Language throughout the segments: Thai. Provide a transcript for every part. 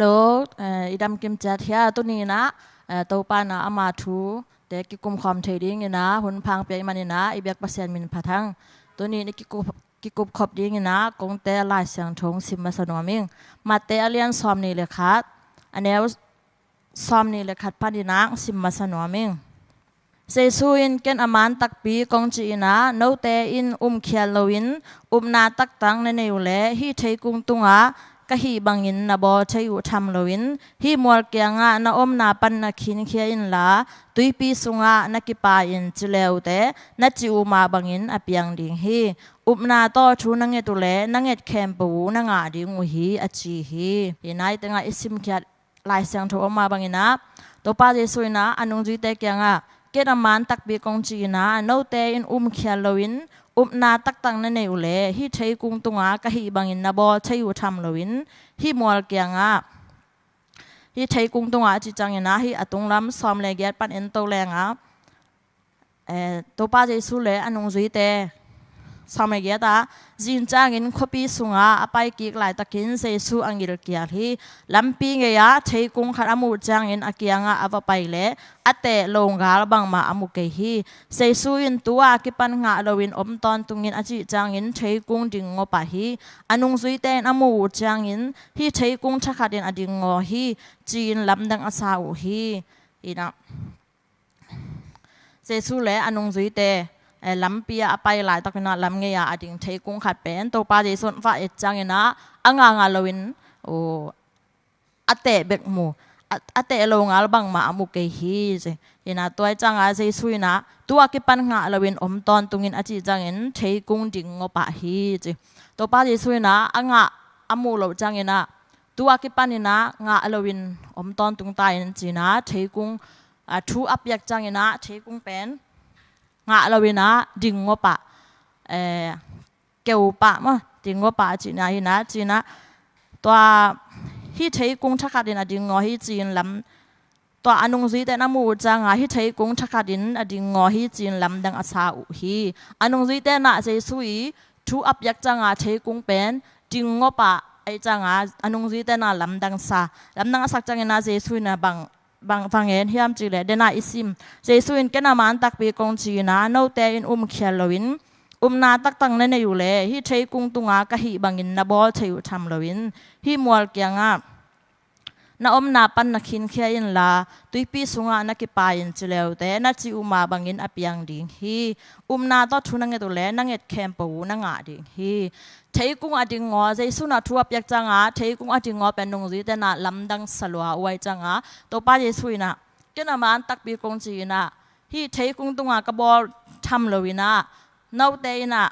โลอีดำกิมจัดเทียตัวนี้นะตัวปานะอามาทูเด็กกิกุมความเทดิ้งนะหุ่นพังเปียมันนะอีเบียกเปอร์เซ็นมินพัทังตัวนี้นี่กิกุกิกุบขอบดิ้งนะกงเตะลายเสียงทงซิมมาสนวมิงมาเตะเลียนซอมนี่เลยคัะอันนี้ซอมนี่เลยคัะพันดินักซิมมาสนวมิงเซซูอินเกนอามันตักปีกงจีนะโนเตอินอุมเคียลวินอุมนาตักตังในในอยู่แลฮีเทกุงตุงอา กะฮีบังอินนะบอใช้อยู่ทำลวินฮีมัวเกียงะนะอมนาปันนะขินเคียอินลาตุยปีสุงะนะกิปาอินจิเลวเตนะจิอุมาบังอินอเปียงดิงฮีอุปนาต่อชูนังเอตุเลนังเอตแคมปูนังอาดิงูฮีอจีฮียินายตังอิสิมเคียลายเสียงโทอมาบังอินะตัวป้าเจสุนะอนุจิเตเกียงะเกิดมันตักบีกงจีนะโนเตอินอุมเคียลวิน อุปนาตักตังนั่นเองเลยฮิใช้กุงตุงอากะฮิบังอินนาบอใช้อยู่ทำลวินฮิมัวเกียงอาฮิใช้กุงตุงอาจิจังยนะฮิอตุงลำซ้อมเลยเกียปันเอ็นโตแรงอาเอ่อตัวป้าเจสุเลยอันนงจุยเต sama ge ta jin chang in khopi sunga apai ki lai takin se su angil kia hi lampi nge ya thei kung khat amu chang in akianga ava pai le ate longal bang ma amu ke hi se su in tua ki pan nga lowin om ton tungin achi chang in thei kung ding ngo pa hi anung zui ten amu chang in hi thei kung thakhatin ading ngo hi chin lamdang asa u hi ina se su le anung zui te ลำปีอาไปหลายตะกินาลำเงียอดิ่งเทกุ้งขัดเป็นตัวปลาจีส่วนฟ้าเอจังนะอ่างงาลวินโอ้อเตะเบกมูอเตะลงอาลบังมามุกเกฮีสิยินาตัวจังอาเซซุยนะตัวกิปันงาลวินอมตอนตุงินอจิจังอินเทกุ้งดิงงปะฮีสิตัวปลาจีซุยนะอ่างอามูโลจังอินะตัวกิปันนะงาลวินอมตอนตุงตายจีนะเทกุ้งทูอับยักจังอินะเทกุ้งเป็น งะเราเวนะดิงงปะเออเกี่ยวปะมั้งดิงงปะจีน่าหินะจีน่าตัวที่ใช้กุ้งชักดินอดิงงอฮิจีนลำตัวอนุงซีแต่น้ำมูจังอะที่ใช้กุ้งชักดินอดิงงอฮิจีนลำดังอาซาอุฮีอนุงซีแต่น่ะใช้สุยทูอับยักจังอะใช้กุ้งเป็นดิงงปะไอจังอะอนุงซีแต่น่ะลำดังซาลำดังอาสักจังน่ะใช้สุยนะบัง บางฟังเห็นเฮียมจีเลยเดน่าอิซิมเจสุอินกันามันตักปีกงจีนะโนเตอินอุมเขียลวินอุมนาตักตังนั่นอยู่เลยฮิใช้กุ้งตุงอากะฮิบังอินนาบอลใช้อยู่ทำลวินฮิมัวลเกียงอะ นาอมนาปันนักขินเขียนลาตุยปีสุงานักปายินจิเลวแต่นัจิอุมาบังอินอภิยังดิ่งฮีอุมนาต่อทุนังเงตุเลนังเงตแคมปูนังอาดิ่งฮีเทกุ้งอดิ่งงอใจสุนัทัวเปียกจังอาเทกุ้งอดิ่งงอเป็นนงจีแต่น่ะลำดังสลัวไว้จังอาตัวป้าเยสุยนะก็นามันตักปีกงจีนะฮีเทกุ้งตุงอากระบอลทำเลวินะนาเตนะ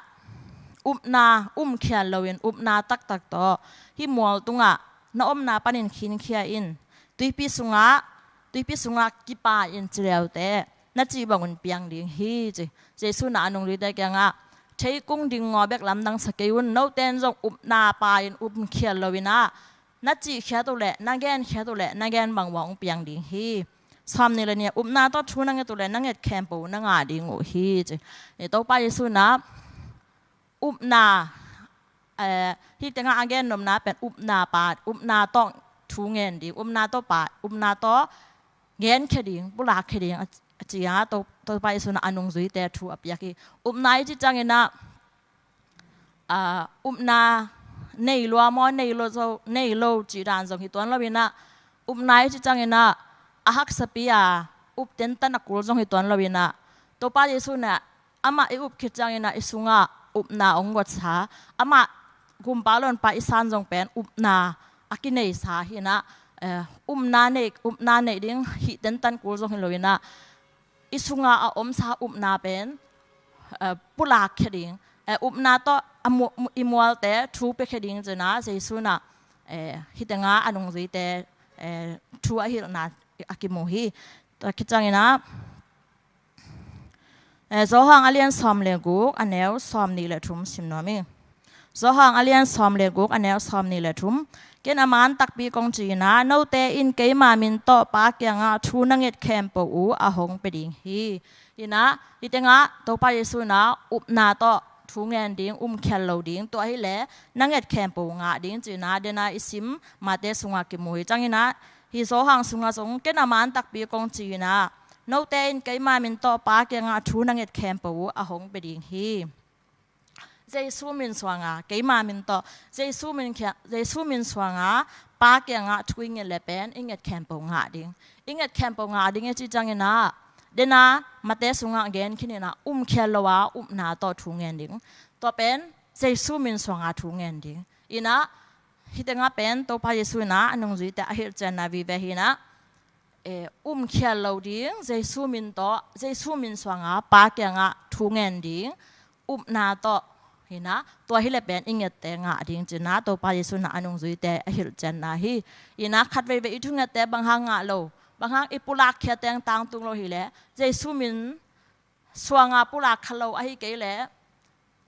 อุมนาอุมเขียนเลวินอุมนาตักตักต่อฮีมัวตุงอา นาอมนาปันินขินเขียอินตุยปีสุงาตุยปีสุงากิปาอินเจลเตะนัจีบังุนเปียงดิงฮีจีเจสุนานุงลิได้แกงาใช้กุ้งดิงงอเบกลำดังสกิวุนโนเตนจงอุบนาปาอินอุบเขียลวินานัจีเขียตัวเละนังแกนเขียตัวเละนังแกนบังหวังเปียงดิงฮีสามนี่เลยเนี่ยอุบนาต้องชูนังเงตัวเละนังเงแคมปูนังอาดิงโอฮีจีเอตัวไปสุนาอุบนา ที่จะงานแกนนมนาเป็นอุบนาปาอุบนาต้องทูเงินดีอุบนาต้อปาอุบนาต้อเงินแค่ดิงบุลาแค่ดิงจีฮะตัวตัวไปสุนัอนงซุยแต่ทูอับยากีอุบนายที่จังเงินะอ่าอุบนาในลัวมอในโลโซในโลจีรานจงฮิตวนเราวินะอุบนายที่จังเงินะอาฮักสปียาอุบเต็นตันักรุจงฮิตวนเราวินะตัวไปสุนัอามาอุบคิดจังเงินะอิสุงาอุบนาองกวดสาอามา กุมปาลอนไปอิสานจงเป็นอุบนาอากินในสาหินะอุมนาเนกอุมนาเนดิ้งฮิเต็นตันกูจงฮิโลวินะ isunga a om sa up na pen pula kheding up na to amu imwal te thu pe kheding jena se suna hitanga anung zui te thu a hil na akimu hi to kichangina zo hang alian som le gu anel som ni le thum sim no mi zo hang alian som le guk anel som ni le thum กนอามันตักปีกงจีนะโนเตอินเกยมามินโตปากยังอาทูนังเอ็ดแคมปูอาหงเปดิงฮียีนะยีเตงะตัวปาเยซูนะอุบนาโตท thu ngen ding um khel lo ding to hi le nanget khem po nga ding chi na de na isim ma te sunga ki mui changina hi so hang sunga song ke na man tak pi kong chi na no te in kai ma min to pa ke nga thu nanget khem po a hong pe ding hi Giêsu min swanga cái mà min to Giêsu min kya Giêsu min swanga 耶稣名说啊，给妈咪到耶稣名看耶มิน啊，把给จสุมิ，น该看不啊的，应该看不啊的，ง该只讲那。เงินเลเป็นอิงเงแคมปงาดิ้งเงินะเดนะมาเตสุงอะเกนขิดนะอุ้มเคลวะอุ้มนาต่อทุงเงินดิ้งต่อเป็นเจสุมินสว่างอาทุงเงินดิ้งอีนะฮิตงาเป็นตัวพระเยซูนะนงจีแต่ฮิตเจนาวีเวฮินะเอออุ้มเคลวดิ้งเจสุมินโต่เจสุมินสว่างอาปากยังอะทุงเงินดิ้งอุ้มนาต่อ หางะโลบางหางอีปุลักเขียแตงตังตุงโลฮิเลเจสุมินสวงาปุลักขโลอหิเกเล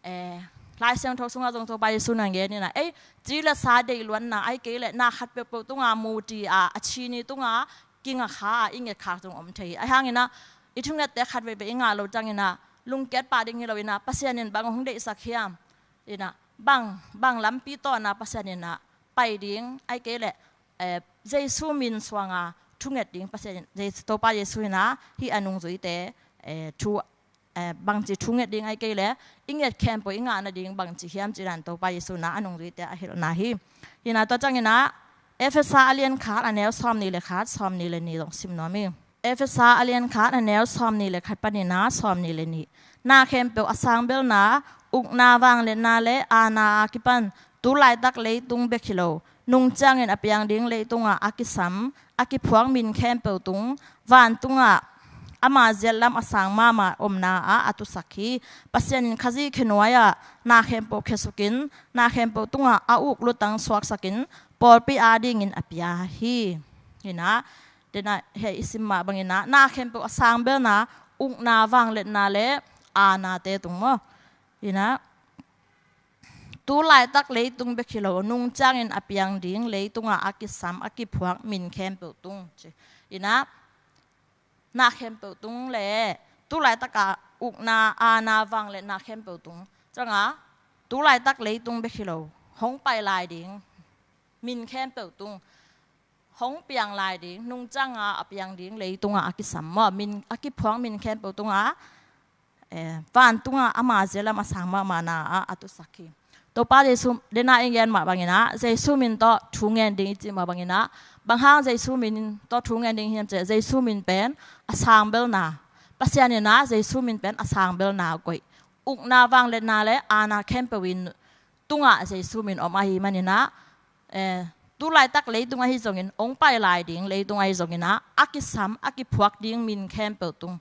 เอลายเสียงทศงาจงตัวปายสุนังเกนี่นะเอ้จีละซาเดลวนนะไอเกเลนาคัดเปปตุงามูตีอาอชีนีตุงากิงะขาอิงเงขาจงอมเทไอหางนะอีทุงเงแต่คัดไว้ไป ลุงแก๊ป่าดิ่งเราเนาปัสยานินบางของเด็กสักเขียมอีนะบางบางลำปีต่อนาปัสยานินะไปดิ่งไอ้เกล่ะเอ่อเจสุมินสว่างาทุ่งเอ็ดดิ่งปัสยานินเจตัวป้าเจสุนะที่อนุงสุยเตเอ่อชูเอ่อบางจีทุ่งเอ็ดดิ่งไอ้เกล่ะอิงเอ็ดแคมป์ไปอิงงานดิ่งบางจีเขียมจีรันตัวป้าเจสุนะอนุงสุยเตอหิรนาฮีอินะตัวจังอินะเอฟซออาเลียนคาร์อันเนลซอมนี่เลยคาร์ซอมนี่เลยนี่ตรงซิมโนมิ ขาอเลียนคาดแนวซอมนี่เลยขัดปนินาซอมนี่เลยนี่นาเข้มเปียวอสังเบลนาอุกนาวางเลนาเลอานาอากิปันตูไลตักเลยตุงเบคิโลนุงจังเงินอพยังดิ้งเลยตุงอาอกิสัมอากิพวงมินเข้มเปียวตุงวานตุงอาอามาเจลลัมอสังมามาอมนาอาอตุสักขีปัสยานินขจีขนวยานาเข้มเปียวเคสุกินนาเข้มเปียวตุงอาอุกลุตังสวักสักินปอลปีอาดิ้งเงินอพยาฮี เดนาเฮอิสิมาบังเนะนาเข้มเปอสางเบลนะอุกนาวังเล็นาเละอานาเตตุงมออินะตัไลตักเลยตุงเบคิโลนุ่งจางเงินอภิยังดิ้งเลยตุงอาคิสามอาคิพวกมินเข้มเปอตุงจีอินะนาเข้มเปอตุงเละตัไลตักอุกนาอานาวังเละนาเข้มเปอตุงจังอะตัไลตักเลยตุงเบคิโลห้องไปลายดิ้งมินเข้มเปอตุง งเปียงลายดิงนุ่งจังอะเปียงดิงเลยตรงอะกิสัมมอมินอากิพวงมินแค่ปตรงอะเอ่อฟันตรงอะอามาเจลมาสังมามานาอะอตุสักขีตัวป้าเจสุเดน่าเองยันมาบางอย่างนะเจสุมินต่อทุงเงินดิงจิมาบางอย่างนะบางห้างเจสุมินต่อทุงเงินดิงเฮียมเจเจสุมินเป็นอาสังเบลนาปัสยานีนะเจสุมินเป็นอาสังเบลนากุยอุกนาวางเลนาเลอานาแคมเปวินตุงอะเจสุมินออกมาฮีมันนี่ ตุลายตักเลยตรงไอ้ส่งเงินองไปลายดิ่งเลยตรงไอ้ส่งเงินนะอักิซ้ำอักิพวกดิ่งมินแคมเปิลตรง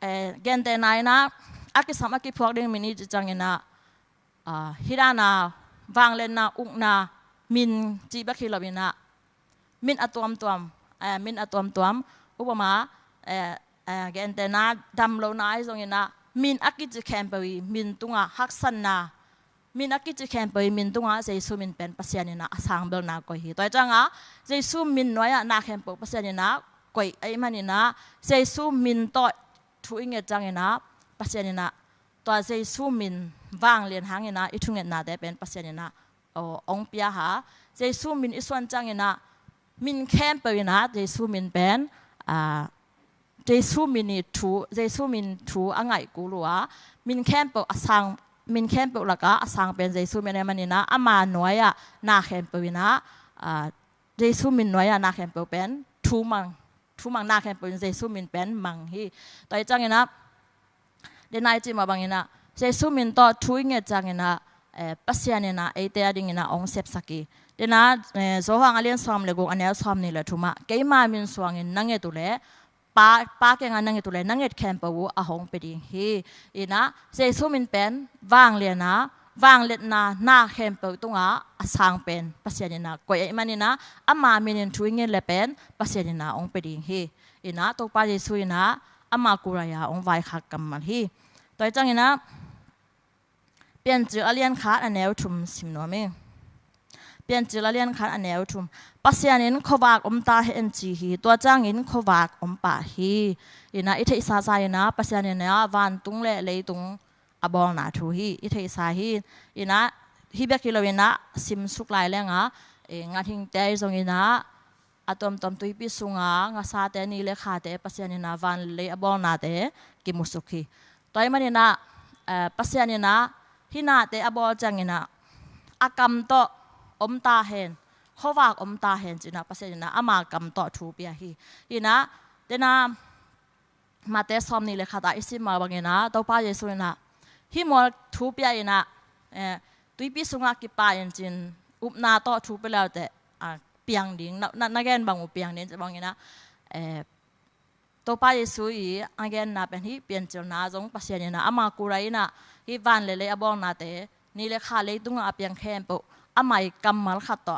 เอ่อเกนเตนายนะอักิซ้ำอักิพวกดิ่งมินนี่จะจังเงินนะอ่าฮิรานาวางเลนนาอุกนามินจีบักฮิลบินะมินอตัวมตวมเอ่อมินอตัวมตวมอุปมาเอ่อเอ่อเกนเตนาดำโลนายจงเงินนะมินอักิจะแคมเปิลมินตุงอะฮักสันนา มีนักกิจแข่งไปมินตุงอาเจสุมินเป็นปัสยานินะสางเบลนาก็ฮีตัวจังอะเจสุมินน้อยนาแคมปปัสยานินะก็ไอ้มันนี่นะเจสุมินต่อทุอิงเงจังเนะปัสยานินะตัวเจสุมินวางเรียนหางเนะอีทุงเงนาได้เป็นปัสยานินะโอ้องเปียหาเจสุมินอีส่วนจังเนะมินแคมไปนะเจสุมินเป็นอ่าเจสุมินทูเจสุมินทูอ่างไงกูรัวมินแคมปอสัง มินเข้มปุลกะสังเป็นเจสุมินมันนี่นะอามาหน่วยอะนาเข้มปุวินะเจสุมินหน่วยอะนาเข้มปุเป็นทูมังทูมังนาเข้มปุเจสุมินเป็นมังฮีต่อจังนะเดนายจิมาบังนะเจสุมินต่อทูอิงจังนะเอปัสยานินะเอเตียดิงนะองเซปสักีเดนะโซฮังอเลียนซอมเลกูอันเนลซอมนี่แหละทุมาเกยมามินสวางนังเงตุเล ปาปาเกงานนังตุเลนังเอ็ดแคมปะวูอะหงเปดิเฮอีนะเจสุมินเป็นว่างเลียนะว่างเล็ดนาหน้าแคมเปตุงาอสางเป็นปัสยานินะกวยมันนี่นะอามาเมนินทุยเงินเลเป็นปัสยานินะองเปดิเฮอีนะตัวปาเจสุยนะอามากุรายาองไวคักกัมมันเฮตัวจังนะเปลี่ยนจืออเลียนขาอันแนวทุมสิมโนเม เปลี่ยนจิลเลียนขันอันเนวทุมปัสยานินขวากอมตาเห็นจีฮีตัวจ้างอินขวากอมป่าฮีอินะอิทธิสาใจนะปัสยานินนะวันตุงเล่เลยตุงอบองนาทูฮีอิทธิสาฮีอินะฮิเบกิโลวินะซิมสุกลายแรงอะเองาทิ้งเตยทรงอินะอาตอมตอมตุยปิสุงางาซาเตนีเลขาเตปัสยานินาวันเลยอบองนาเตกิมุสุขีตัวมันน่ะปัสยานินะฮินาเตอบอจังอินะอากรรมโต อมตาเห็นขวากอมตาเห็นจีนะภาษาจีนะอามากำต่อทูเปียฮีจีนะเดนามาเตซอมนี่เลยค่ะตาอิสิมาบางเนะตัวป้าเยซูนะฮิมอลทูเปียนะเออตุยปิสุงักกิปายอจินอุปนาต่อทูไปแล้วแต่เปียงดิงนั่นนั่นแกนบางอุเปียงเนี่ยจะบางเนะเออตัวป้าเยซูอีอันแกนนะเป็นที่เปียนจนนะจงภาษาจีนะอามากูไรนะฮิวันเลเลยอบองนาเต นี่เลยค่ะเลยต้องเอาเปียงแค่ปุ๊อาไม่กำมันขัดต่อ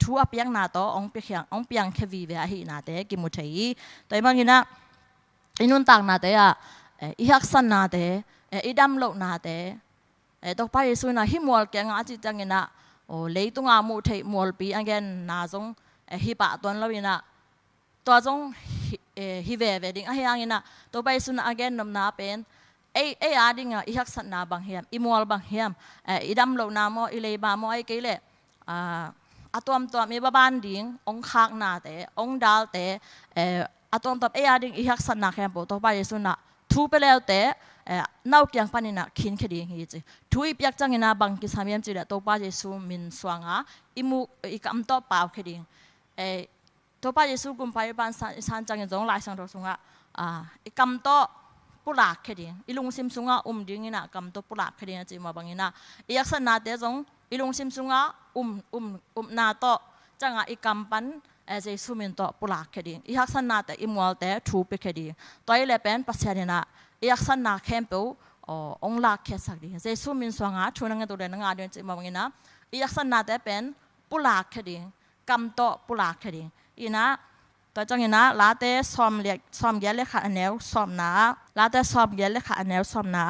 ทูอาเปียงนาต่อองเปียงองเปียงแค่วีเวีหินาเตะกิมุชัยแต่บางทีนะอินุนต่างนาเตะอีฮักสันนาเตะอีดัมโลกนาเตะตกไปสุนะฮิมวลแกงอาจิจังเงินะโอ้เลยต้องเอามูเทมวลปีอังเกนนาจงฮิปะตัวนั้นเลยนะตัวจงฮิเวเวดิ้งอาเฮียงเงินะตกไปสุนาอังเกนนมนาเป็น เอเออาดิงอะอีฮักสนนาบางเฮียมอิมวลบางเฮียมเออีดัมโลนาโมอีเลบาโมไอเกเลอ่าอตัวมตัวมีบ้านดิ่งองคากนาเตองดาลเตเออะตัวมตัวเออาดิงอีฮักสนนาแคมโปตัวไปสุนะทูไปแล้วเตอเนาวกียงปานินะขินคดีงี้จีทุยเปียกจังนะบังกิสามีมจีเดตัวป้าเยซูมินสวางอะอิมูอีกำตัวป่าวคดีเอตัวป้าเยซูกุมไปบ้านสันจังยังจงลายสังตัวสุงอะอ่าอีกำตัว ปลักเคดีอีลุงซิมซุงะอุ้มดิ้งนะกำตัวปลักเคดีนะจีมาบังนะอียักษรนาเดจงอีลุงซิมซุงะอุ้มอุ้มอุ้มนาโตจังอะอีกำปันเอเจซูมินโตปลักเคดีอียักษรนาเต่อีมัวเต่ทูเปคดีตัวอีเลเป็นปัจจัยนะอียักษรนาเข้มปูองลากแค่สักดีเจซูมินสวงะชูนงังตัวเรนงาเดือนจีมาบังนะอียักษรนาเต่เป็นปลักเคดีกำโตปลักเคดีอีนะ วจังนะลาเตซอมเล็กซอมเยลเลค่ะอันเนวซอมนาลาเตซอมเยลเลค่ะอันเนวซอมนา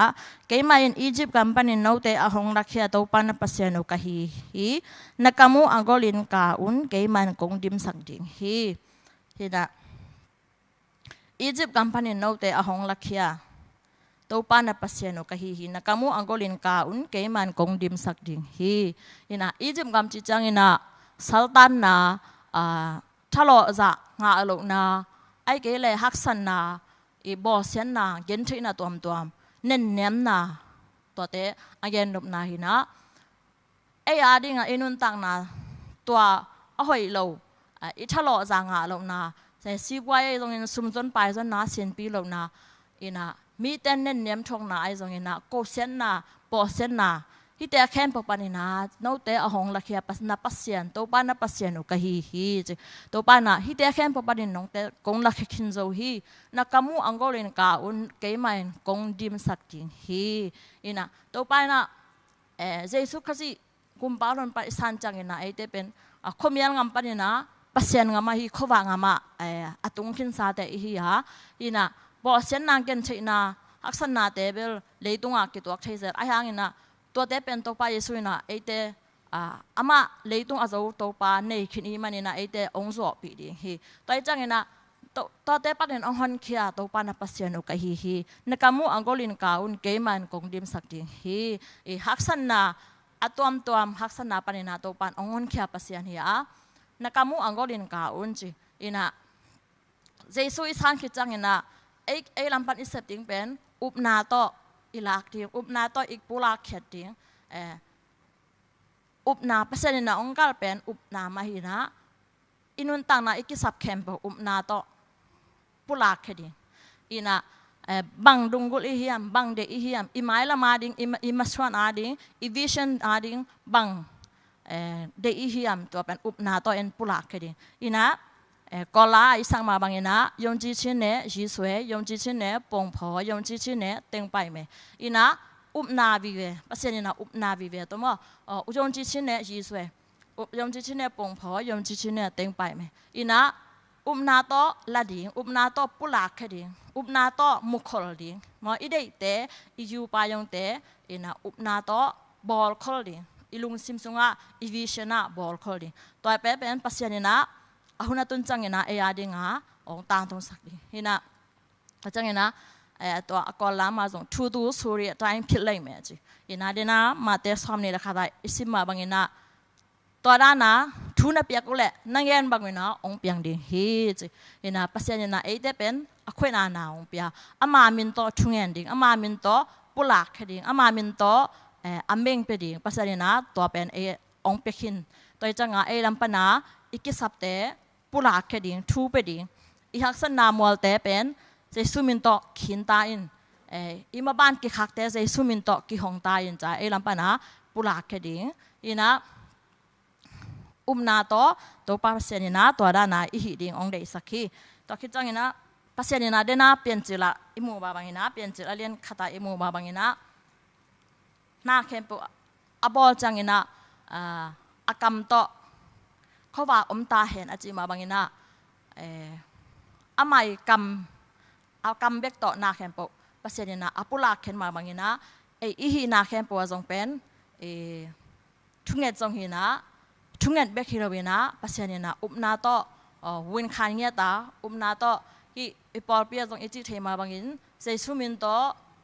เกย์มาอินอียิปต์กัมปานินโนเตอหงรักเฮียตัวปานปัสยานุกะฮีฮีนักมูอังกอลินกาอุนเกย์มันกงดิมสักดิงฮีฮีนะอียิปต์กัมปา งาอลุนาไอ้เกลฮักสันนาอีบอสยันนาเย็นทรีนาตัวมตัวมเน้นเน้นนาตัวเตะอันเย็นลบนาหินะไอ้อาดิงอ่อ้นุนตังนาตัวอหอยโลอีทะเลอะจางอะลบนาแต่ซีไว้ตรงนี้ซุ่มจนไปจนนาเซียนปีลบนาอีน่ะมีแต่เน้นเน้นทองนาไอ้ตรงนี้นะโกเสีนนาบอสยันนา ที่แต่แค่ปปันนาโน้ตแต่หงละเคียปัสนาปัสเซียนตัวป้านาปัสเซียนอุกฮีฮีจิตัวป้านาที่แต่แค่ปปันน้องแต่กงละเคินโซฮีนักมูอังกอลินกาอุนเกย์มันกงดิมสักจิงฮีอินะตัวป้านาเออเจสุขสิกุมปารอนไปสันจังอินะไอเตเป็นอะคมยันงำปันนาปัสเซียนงำมาฮีขวางงำมาเอออตุงคินซาเตอฮีฮะอินะบอเส้นนางเกนใช่นาอักษรนาเตเบลเลยตุงอากิตัวใช่เสร็จไอ้หางนะ ตัวเตเป็นตัวปาเยสุนะไอเตอ่าอามาเลยตุงอาจจะตัวปาในคินีมันนะไอเตองค์สอบปีดีฮีตัวจังนะตัวตัวเตปันองหันเขียตัวปานาปัสยานุกะฮีฮีนักมูอังกอลินกาอุนเกมันกงดิมสักดีฮีไอฮักษรนาอัตวมตัวมฮักษรนาปานินาตัวปานองหันเขียปัสยานฮีอะนักมูอังกอลินกาอุนจีอินะเจสุอิสันคิดจังนะไอไอ้ลำปันอิสติงเป็นอุปนาโต อิลักติงอุปนาโตอีกปุลักเขติงเอออุปนาเปเสนนะองค์กาเป็นอุปนามาหินะอินุนตังนะอีกสับเข้มปอุปนาโตปุลักเขติงอินะบังดุงกุลอิฮิมบังเดอิฮิมอิมาลามาดิงอิมาสวนอาดิงอิวิชันอาดิงบังเดอิฮิมตัวเป็นอุปนาโตเอ็นปุลักเขติงอินะ ကောလာအဆောင်မှာဘငင်နာယုံကြည်ခြင်းနဲ့ရည်ဆွဲယုံကြည်ခြင်းနဲ့ပုံဖော်ယုံကြည်ခြင်းနဲ့တင်ပိုက်မယ်။ဤနာဥပနာဘီပဲပစနေနာဥပနာဘီပဲတော့မအယုံကြည်ခြင်းနဲ့ရည်ဆွဲယုံကြည်ခြင်းနဲ့ပုံဖော်ယုံကြည်ခြင်းနဲ့တင်ပိုက်မယ်။ဤနာဥပနာတော့လာဒီဥပနာတော့ပုလာခဒီဥပနာတော့မုခလဒီမဣဒိတဲ့ဤယူပါယုံတဲ့ဤနာဥပနာတော့ဘောလခလဒီဤလုံစင်စုံအီဗီရှနာဘောလခလဒီတော့ပဲပန်ပစနေနာ ahuna tun changena e adi nga ong tang tong sakdi hina changena อาหุนาตุนจังเงนะเอียดิงาองตางตรงสักดีเฮนะจังเงนะเออตัวกอลามาส่งทูดูสุริยตัวเองผิดเลยไหมจีเฮนะเดนะมาเตะซ้อมนี่ละค่ะได้อิสิมาบางเงนะตัวด้านนะทูนับเปียกุเละนั่งเงินบางเงนะองเปียงดิเฮจีเฮนะปัสยาเงนะเอเดเป็นอควยนานาองเปียอามามินโตทุงเงินดิงอามามินโตปุลักแค่ดิงอามามินโตเอออเมงเปดิงปัสยาเงนะตัวเป็นเอองเปียขินตัวจังงาเอลัมปนาอีกสัปเตะ ปุลาเคดิงทูเปดิงอีหักสนามวลเตเป็นเจสุมินโตขินตาอินเอออีมาบ้านกิคักเตเจะสุมินโตกิหงตาอินจ้าเอลัมปนาปุลาเคดิงอีนะอุมนาโตตัวปาเสนินาตัวด้านนาอีหิดิงองเดสักขีตัวคิดจังอินะปาเสนินาเดนาเปลี่ยนจิละอิมูบาบังอินะเปลี่ยนจิละเลียนคาตาอิมูบาบังอินะนาเคมปุอบอลจังอินะอ่าอากรรมโต ขาว่าอมตาเห็นอาจิมาบางินะเอออาไม่กำเอากำเบกต่อนาแคมโปปัสเยนนะอปุลาเข็นมาบางินะเออีฮีนาแคมโปจงเป็นเอทุงเงจงฮีนะทุงเงเบกฮิโรวินะปัสเยนนะอุบนาโตวินคานเงียตาอุบนาโตอีอีปอลเปียจงอีจิเทมาบางอินเซซุมินโต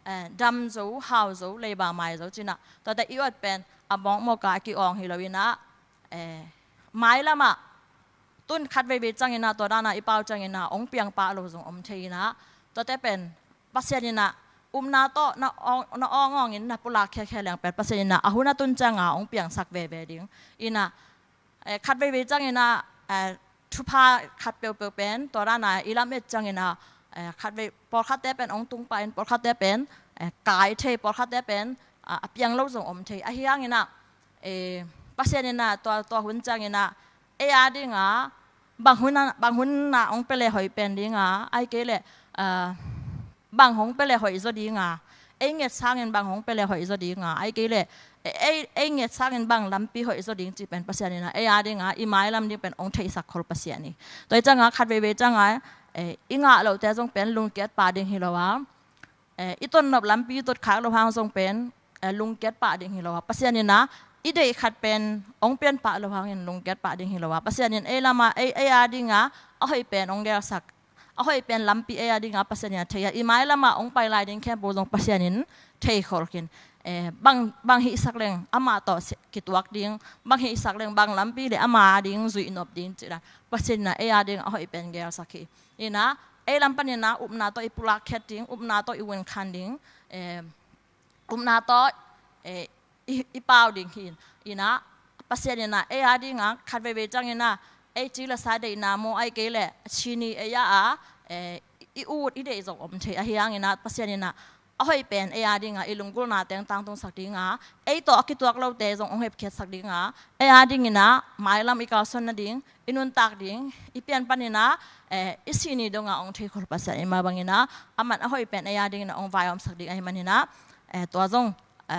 เอดำจูฮาวจูเลยบาไม่จูจินะตอนแต่อีวัดเป็นอามองโมกากิอองฮิโรวินะเอ ไม้ละมาตุ้นคัดไว้เบจังเงินะตัวด้านน่ะอีเปาจังเงินะองเปียงปาโลจงอมเทนะตัวแต่เป็นปัสเซนินะอุมนาโตนะอองนะอองเงินนะปุลาแค่แค่แรงเป็นปัสเซนินะอาหุนะตุนจังอะองเปียงสักเวเวดิงอีนะเอ่อคัดไว้เบจังเงินะเอ่อทุพาคัดเปียวเปียวเป็นตัวด้านน่ะอีลาเมจังเงินะเอคัดไว้ปอคัดแต่เป็นองตุงไปปอคัดแต่เป็นเอกายเทปอคัดแต่เป็นอะเปียงโลจงอมเทอะเฮียงเงินะเอ ปัสยานินะตัวตัวหุ่นจังเนะเอียดิงาบางหุ่นบางหุ่นนะองเปเลหอยเป็นดิงาไอเกเลเอ่อบางหงเปเลหอยจดิงาเองเงสร้างเงินบางหงเปเลหอยจดิงาไอเกเลเอเองเงสร้างเงินบางลำปีหอยจดิงจีเป็นปัสยานินะเอียดิงาอีไม้ลำนี้เป็นองเทสักคนปัสยานีตัวจังาคัดเวเวจังาเออิงาเราแต่จงเป็นลุงเกียรป่าดิงฮิโลวาเออีต้นนับลำปีต้นขาเราพางทรงเป็นลุงเกียรป่าดิงฮิโลวาปัสยานิน อีเดียขัดเป็นองเปียนปะละวังยันลงแก๊ปะดิ่งหิละวะภาษาเนี่นเอลามาเอเออาดิ่งอะเอาให้เป็นองเดียสักเอาให้เป็นลัมปีเออาดิ่งอะภาษาเนี่นเทียอีไม้ละมาองไปลายดิ่งแค่โบลงภาษาเนี่นเทียขอกินเออบางบางหิสักเร่งอามาต่อกิตวักดิ่งบางหิสักเร่งบางลัมปีเดอามาดิ่งจุยนอบดิ่งจีละภาษาเนี่ยเออาดิ่งเอาให้เป็นแกสักขีอีนะเอลัมปันเนี่ยนะอุปนาต่ออีปุรักแคดิ่งอุปนาต่ออีเวนคันดิ่งเอออุปนาต่ออ i bao ding hin ina pasien ina e a ding a khat ve ve chang ina e chi la sa de na mo ai ke le chi ni e ya a e i u i de zo om the a hiang ina pasien ina a hoi pen e a ding a ilung gul na teng tang tong sak ding a e to ki tuak lo te zong ong hep khet sak ding a e a ding ina mai lam i ka son na ding inun tak ding i pian pan ina e i si ni dong a ong the khol pasien ima bang ina aman a hoi pen e a ding na ong vai om sak ding a himan ina e to zong e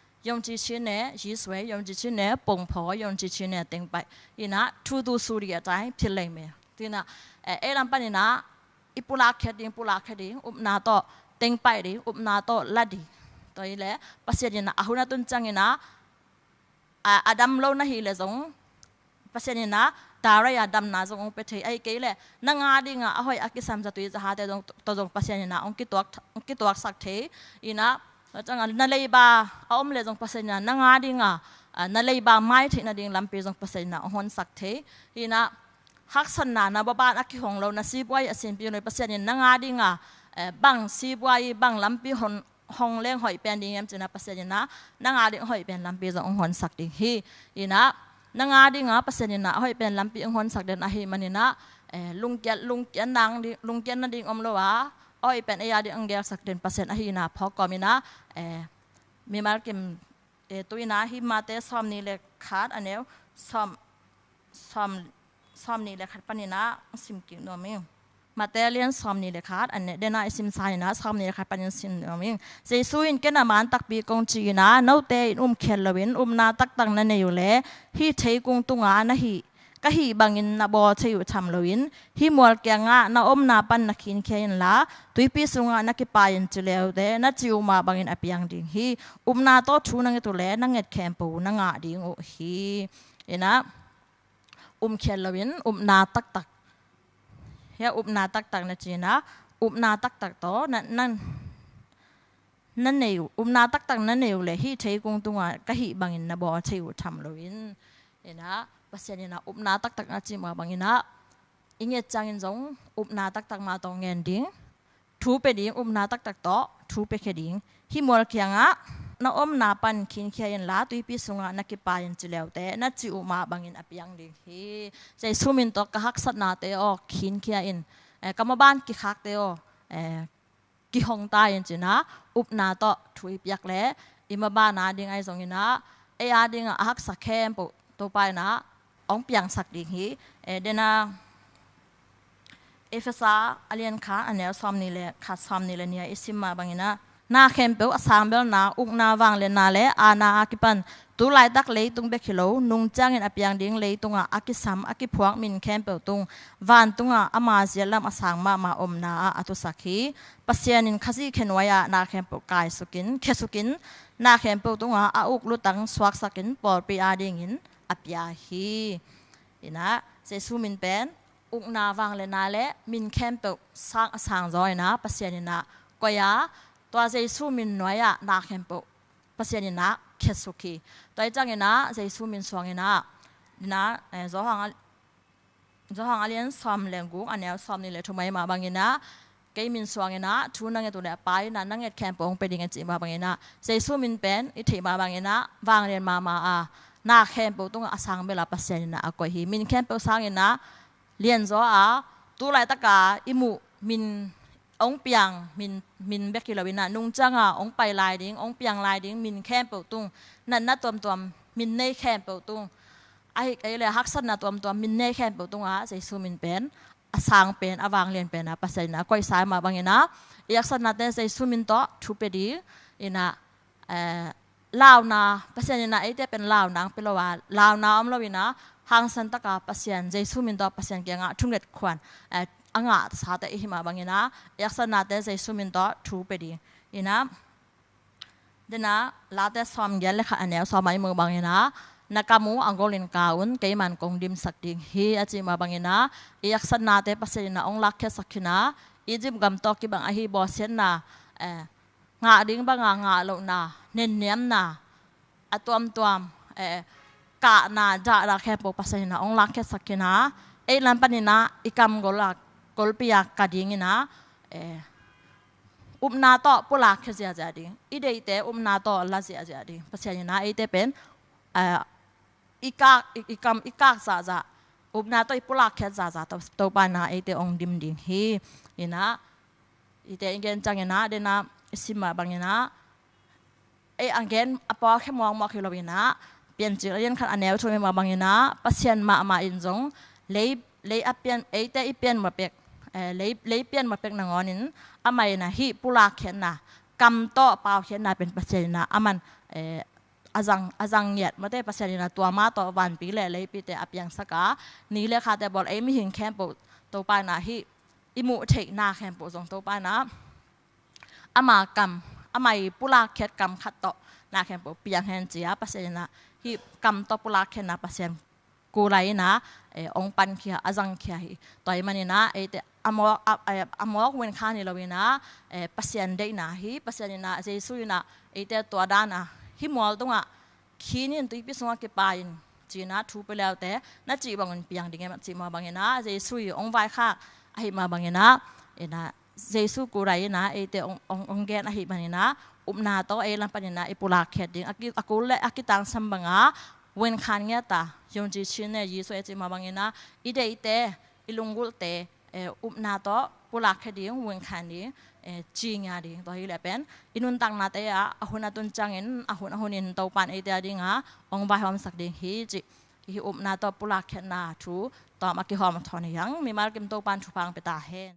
用之前呢，热水用之前呢，崩破用之前呢，顶白，伊那土都苏里在偏里面，对那，诶，哎，咱把你那一布拉克丁布拉克丁，我拿到顶白的，我拿到拉的，对嘞，不是你那阿胡那顿讲你那，啊，阿ดำโล那ฮีเลยจง不是你那。ตาระยาดำนาจงไปเทไอเกลนางาดิงอ่ะอ้อยอากิสัมจะตุยจะหาแต่จงตัวจงปัสยานี่นะองกิตัวองกิตัวสักเทอีนะ แล้วจังนเลยบาเอาอมเลจงพัานาหนังาดิงอะนเลยบ่าไม่ที่นาดิงลำเปียจงพัษนาหอนสักเทฮีนะฮักสนานะบ้านอักขิหงเรานะซีบวยอสินปีในพัานาหนังาดิงอะบังซีบวยบังลำปีหงนหงเลี้ยงหอยเป็นดิงมจนะภาษาหนะนางาดิหอยเป็นลำเปีจงหอนสักดิงฮีฮีนะนางาดิงอะภาาหนะหอยเป็นลำปีหงอนสักเดินอาฮีมันนะลุงเกีนลุงเกีนนางลุงเกียนนาดิงอมเลวะ อ๋อปันเกลสักเดือนเปอร์เซ็นต์อหินาพอก็มีนะเอมีมาร์กิมเอตัวนะหิมาเตซ้อมนี่เลยขาดอันเนี้ยซ้อมซ้อมซ้อมนี่เลยขาดปนินะสิมกิโนมิมมาเตเลียนสอมนี่เลยค่ะอันเนี้ยเดน่าอิสิมไซนะสอมนี่เลยค่ะปัญญาสินมิงเจสุอินเกนามันตักปีกงจีนะโนเตอินอุมเคลวินอุมนาตักตังนั่นเอยู่เลยฮีเทกงตุงอานะฮี กะฮีบังอินนาบอเชยุทำลวินฮิมัวแกียงะนาอมนาปันนักินเคียนละตุยปีสุงะนักปายินจิเลวเดนัจิวมาบังอินอภิยังดิ่งฮีอุมนาโตชูนังตุเลนังเงตแคมปูนังะดิงโอฮีเอ็นะอุมเคียนลวินอุมนาตักตักเฮียอุมนาตักตักนะจีนะอุมนาตักตักโตนั่นนั่นนั่นเอวอุมนาตักตักนั่นเอวเลยฮีใช้กงตุงะกะฮีบังอินนาบอเชยุทำลวินเอ็นะ pasyan na um na tak tak na chi ma bangina inge changin jong um na tak tak ma to ngen ding thu pe ding um na tak tak to thu pe khe ding hi mol kyanga na om na pan kin khia in la tui pi sunga na ki pa in chilew te na chi u ma bangin apiang ding hi sei sumin to ka hak sat na te o kin khia in e kama ban ki khak te o e ki hong ta in china up na to thui piak le ima ba na ding ai zong ina e a ding a hak sa khem po to pai na ong piang sak ding hi e dena efesa alien kha anel som ni le kha som ni le nia isim ma bangina นาเข้มเปอสางเบลนาอุกนาวางเลนาเลอานาอากิปันตุไลตักเลยตุงเบคิโลนุงจ้างเงินอภิยังดิ้งเลยตุงอากิสัมอากิพวกมินเข้มเปตุงวันตุงอาอามาเซียลำอาสางมามาอมนาอาตุสักฮีปัสยานินขจิเขนวายานาเข้มเปกายสุกินเคสุกินนาเข้มเปตุงอาอาอุกลุตังสวักสักินปอร์ปีอาดิงิน a pia hi ina se su min pen uk na wang le na le min kem pe sang sang zo ina pasien ina ko ya to se su min no ya na kem pe pasien ina khe su ki to chang ina se su min swang ina ina zo hang zo hang alien sam lengu anel sam ni le thumai ma bang ina ကိမင်ဆွာငနာထူနငေတုနေပိုင်းနာနငေကမ်ပုံပဒင်းငေချိမဘငေနာစေဆုမင်ပန်အထေမဘငေနာဝါငရမမာအာ นาแค่เปต้งอาสังเวลาปัสยานินะอากอยหิมินแค่เปสังยนะเลียนจออาตัวไรตะกาอิมุมินองเปียงมินมินเบกิลวินะนุ่งจังอะองไปลายดิ้งองเปียงลายดิ้งมินแค่เปตุ้งนั่นนะตัวมตัวมินเน่แค่เปตุ้งไอ้ไอ้เลยฮักสันนะตัวมตัวมินเน่แค่เปตุ้งอะใส่ซูมินเป็นอาสังเป็นอาวางเลียนเป็นนะปัสยานินะก้อยสายมาบางยินะอยากษณะเต้ใส่ซูมินโตทูเปดีอินะเอ่อ ลาวนาภาษาเนนาไอเตเป็นลาวนังเป็นละว่าลาวนาอมลวินะหางสันตกาภาษาเจสุมินตัวภาษาเกี่ยงะทุ่งเล็ดควันเอออ่างะสาเตอหิมาบางินะยักษนาเตเจสุมินตัวทูไปดีอินะเดนะลาเตสอมเยลเลขาอันเนวสอมไอมือบางินะนักมูอังกลินกาวนเกมันคงดิมสักดิ้งฮีอาจิมาบางินะยักษนาเตภาษาเนาองลักเคสักขินะอีจิมกัมตอกิบังอหิบอเซนนะเอองะดิ้งบังงางะโลนา เนีนเนียมนาอตัวมตัวมเออกะนาจะรักแค่ปกปัสนาองลักแค่สักกินาเอ้ลันปันนาอีกำกอลักกอลปียกาดิ่งนะเอออุปนาต่ปุลักแค่เสียจดิ่งอีเดียเตอุปนาโต่ละเสียใจดิ่งปัสนาเอเตเป็นเอออีกาอีกคำอีกาซาซาอุปนาต่อปุลักแค่ซาซาตัวปานาเอเตองดิมดิ่งฮีนี่นะอีเตอิงเกนจังเงินะเดน่ะสิมาบังนะ ไออังเกนอปอแค่มองมองคือเราวินะเปลี่ยนจืดเรียนขันอันเนวช่วยมาบางยนะปัศเซียนมาอามาอินจงเลยเลยอเปลี่ยนไอแต่อีเปลี่ยนมาเป็กเออเลยเลยเปลี่ยนมาเป็กนางอนินอามนะฮีปุลาเขียนนะกำโตเปล่าเขียนนะเป็นปัศเซียนนะอามันเอออาจังอาจังเหยียดมาได้ปัศเซียนนะตัวมาต่อวันปีเลยเลยปีแต่อับยังสกานี้เลยค่ะแต่บอกไอไม่เห็นแคมป์ตัวไปนะฮิอิมุเทคนาแคมป์ปจงตัวไปนะอามากรรม อไมปุลาเคดกำขัดต่อนาแข่งปเปียงแห่งเจียปเซนะที่กำต่อปุลาเขนะปเซนกูไรนะเอองปันเขียอาจังเขียต่อยมันนะเอแต่อมอกอมอกเวนคานิลเรวนะเอปเซนได้นะฮีปเซนนะเจสุยนะเอแต่ตัวด้านนะฮิมอลตงอะขีนี่ตุยปิสงวกปายจีนะทูไปแล้วแต่น่าจีบางเงินเปียงดิ่งมัจีมาบางเงินนะเจสุยองไว้ค่ะไอมาบางเงินนะเอนะ เจสุกูไรนะเอเตองององแกนอหิบันนะอุปนาโตเอลันปันนะเอปุลาเคดิงอากิอากูและอากิตังสัมบังอาเวนคันเงตายงจีชินเนยิสุเอจิมาบังนะอีเดอีเตอีลงกุลเตเออุปนาโตปุลาเคดิงเวนคันดิเอจีงยาดิงตัวฮีเลเป็นอินุนตังนาเตอะอาหุนอาตุนจังเอ็นอาหุนอาหุนินเตาปันเอเตอดิงอะองบายหอมสักดิงฮิจิฮีอุปนาโตปุลาเคนาทูต่อมากิหอมทอนยังมีมาเกิมโตปันชูพังไปตาเฮน